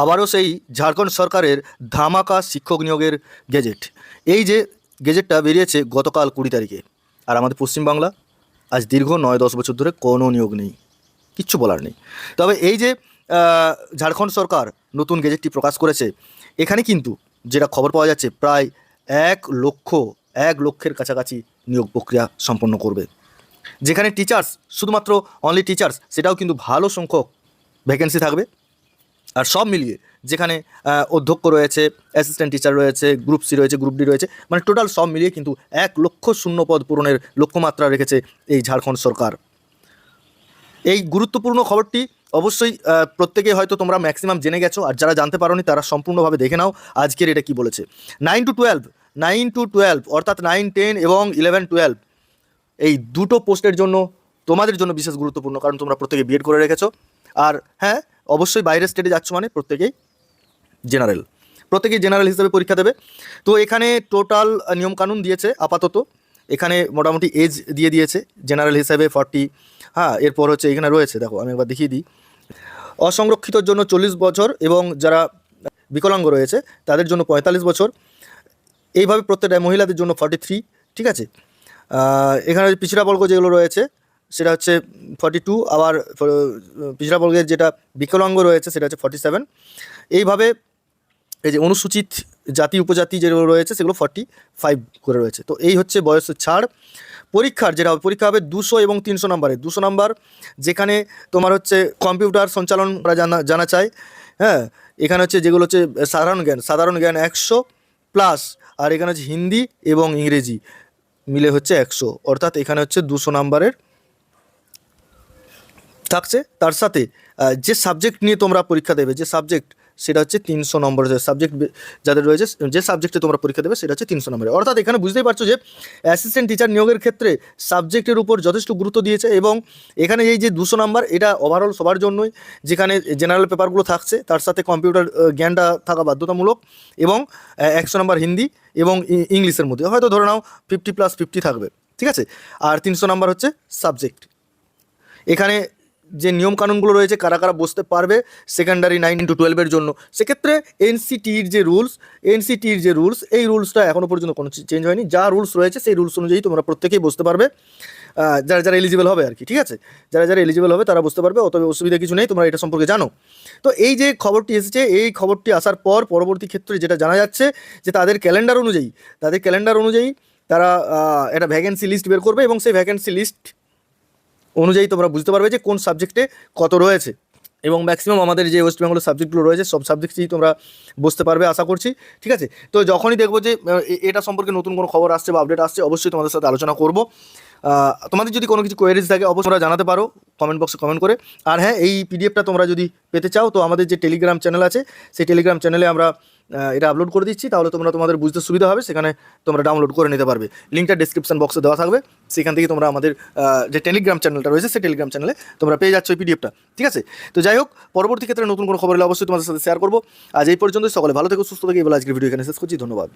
আবারও সেই ঝাড়খণ্ড সরকারের ধামাকা শিক্ষক নিয়োগের গেজেট। এই যে গেজেটটা বেরিয়েছে গতকাল কুড়ি তারিখে, আর আমাদের পশ্চিমবাংলা আজ দীর্ঘ নয় দশ বছর ধরে কোনো নিয়োগ নেই, কিচ্ছু বলার নেই। তবে এই যে ঝাড়খণ্ড সরকার নতুন গেজেটটি প্রকাশ করেছে, এখানে কিন্তু যেটা খবর পাওয়া যাচ্ছে, প্রায় এক লক্ষ, এক লক্ষের কাছাকাছি নিয়োগ প্রক্রিয়া সম্পন্ন করবে। যেখানে টিচার্স শুধুমাত্র অনলি টিচার্স সেটাও কিন্তু ভালো সংখ্যক ভ্যাকেন্সি থাকবে। আর সব মিলিয়ে যেখানে অধ্যক্ষ রয়েছে অ্যাসিস্ট্যান্ট টিচার রয়েছে গ্রুপ সি রয়েছে গ্রুপ ডি রয়েছে মানে টোটাল সব মিলিয়ে কিন্তু এক লক্ষ শূন্য পদ পূরণের লক্ষ্যমাত্রা রেখেছে এই ঝাড়খণ্ড সরকার। এই গুরুত্বপূর্ণ খবরটি অবশ্যই প্রত্যেকেই হয়তো তোমরা ম্যাক্সিমাম জেনে গেছো, আর যারা জানতে পারোনি তারা সম্পূর্ণভাবে দেখে নাও আজকের এটা কি বলেছে। Nine to twelve nine to twelve অর্থাৎ নাইন টেন এবং ইলেভেন টুয়েলভ এই দুটো পোস্টের জন্য তোমাদের জন্য বিশেষ গুরুত্বপূর্ণ, কারণ তোমরা প্রত্যেকে বিএড করে রেখেছো। আর হ্যাঁ অবশ্যই বাইরের স্টেটে যাচ্ছ মানে প্রত্যেকেই জেনারেল প্রত্যেকেই জেনারেল হিসেবে পরীক্ষা দেবে। তো এখানে টোটাল নিয়মকানুন দিয়েছে আপাতত। এখানে মোটামুটি এজ দিয়ে দিয়েছে জেনারেল হিসেবে ফর্টি হ্যাঁ এরপর হচ্ছে এখানে রয়েছে, দেখো আমি একবার দেখিয়ে দিই। অসংরক্ষিতর জন্য চল্লিশ বছর এবং যারা বিকলাঙ্গ রয়েছে, তাদের জন্য পঁয়তাল্লিশ বছর। এইভাবে প্রত্যেকটা মহিলাদের জন্য ফর্টি থ্রি ঠিক আছে? এখানে পিছড়া বর্গ যেগুলো রয়েছে সেটা হচ্ছে ফর্টি টু আবার পিছড়া বর্গের যেটা বিকলাঙ্গ রয়েছে সেটা হচ্ছে ফর্টি সেভেন এইভাবে এই যে অনুসূচিত জাতি, উপজাতি যেগুলো রয়েছে সেগুলো ফর্টি ফাইভ করে রয়েছে। তো এই হচ্ছে বয়স ছাড়। পরীক্ষার যেটা পরীক্ষা হবে দুশো এবং তিনশো নাম্বারে। দুশো নাম্বার যেখানে তোমার হচ্ছে কম্পিউটার সঞ্চালন জানা জানা চাই। হ্যাঁ এখানে হচ্ছে যেগুলো হচ্ছে সাধারণ জ্ঞান। সাধারণ জ্ঞান একশো প্লাস, আর এখানে হচ্ছে হিন্দি এবং ইংরেজি মিলে হচ্ছে একশো। অর্থাৎ এখানে হচ্ছে দুশো নাম্বারের থাকছে, তার সাথে যে সাবজেক্ট নিয়ে তোমরা পরীক্ষা দেবে, যে সাবজেক্ট সেটা হচ্ছে তিনশো নম্বরের সাবজেক্ট যাদের রয়েছে, যে সাবজেক্টে তোমরা পরীক্ষা দেবে, সেটা হচ্ছে তিনশো নম্বরে। অর্থাৎ এখানে বুঝতেই পারছ যে অ্যাসিস্ট্যান্ট টিচার নিয়োগের ক্ষেত্রে সাবজেক্টের উপর যথেষ্ট গুরুত্ব দিয়েছে এবং এখানে এই যে দুশো নাম্বার, এটা ওভারঅল সবার জন্যই, যেখানে জেনারেল পেপারগুলো থাকছে, তার সাথে কম্পিউটার জ্ঞানটা থাকা বাধ্যতামূলক এবং একশো নম্বর হিন্দি এবং ইংলিশের মধ্যে। হয়তো ধরে নাও ফিফটি প্লাস ফিফটি থাকবে, ঠিক আছে? আর তিনশো নাম্বার হচ্ছে সাবজেক্ট এখানে যে নিয়মকানুনগুলো রয়েছে, কারা কারা বসতে পারবে সেকেন্ডারি নাইন ইন্টু টুয়েলভের জন্য। সেক্ষেত্রে এনসিটির যে রুলস এনসিটির যে রুলস এই রুলসটা এখনও পর্যন্ত কোনো চেঞ্জ হয়নি। যা রুলস রয়েছে, সেই রুলস অনুযায়ী তোমরা প্রত্যেকেই বসতে পারবে। যারা যারা এলিজিবল হবে আর কি, ঠিক আছে? যারা যারা এলিজিবল হবে, তারা বুঝতে পারবে অতবে অসুবিধা কিছু নেই, তোমরা এটা সম্পর্কে জানো। তো এই যে খবরটি এসেছে, এই খবরটি আসার পর পরবর্তী ক্ষেত্রে যেটা জানা যাচ্ছে, যে তাদের ক্যালেন্ডার অনুযায়ী, তাদের ক্যালেন্ডার অনুযায়ী তারা একটা ভ্যাকেন্সি লিস্ট বের করবে এবং সেই ভ্যাকেন্সি লিস্ট অনুযায়ী তোমরা বুঝতে পারবে যে কোন সাবজেক্টে কত রয়েছে। এবং ম্যাক্সিমাম আমাদের যে ওয়েস্ট বেঙ্গলের সাবজেক্টগুলো রয়েছে, সব সাবজেক্টই তোমরা বুঝতে পারবে, আশা করছি। ঠিক আছে? তো যখনই দেখব যে এটা সম্পর্কে নতুন কোনো খবর আসছে বা আপডেট আসছে, অবশ্যই তোমাদের সাথে আলোচনা করব। তোমাদের যদি কোনো কিছু কোয়ারিজ থাকে, অবশ্যই জানাতে পারো। কমেন্ট বক্সে কমেন্ট করে। আর হ্যাঁ এই পিডিএফটা তোমরা যদি পেতে চাও, তো আমাদের যে টেলিগ্রাম চ্যানেল আছে, সেই টেলিগ্রাম চ্যানেলে আমরা এটা আপলোড করে দিচ্ছি, তাহলে তোমরা তোমাদের বুঝতে সুবিধা হবে, সেখানে তোমরা ডাউনলোড করে নিতে পারবে। লিঙ্কটা ডিসক্রিপশন বক্সে দেওয়া থাকবে, সেখান থেকে তোমরা আমাদের যে টেলিগ্রাম চ্যানেলটা রয়েছে, সেই টেলিগ্রাম চ্যানেলে তোমরা পেয়ে যাচ্ছ ওই পিডিএফটা ঠিক আছে? তো যাই হোক, পরবর্তী ক্ষেত্রে নতুন কোনো খবর হলে অবশ্যই তোমাদের সাথে শেয়ার করব। আজ এই পর্যন্ত সকলে ভালো থেকে, সুস্থ থেকে এই বলে আজকের ভিডিও এখানে শেষ করছি, ধন্যবাদ।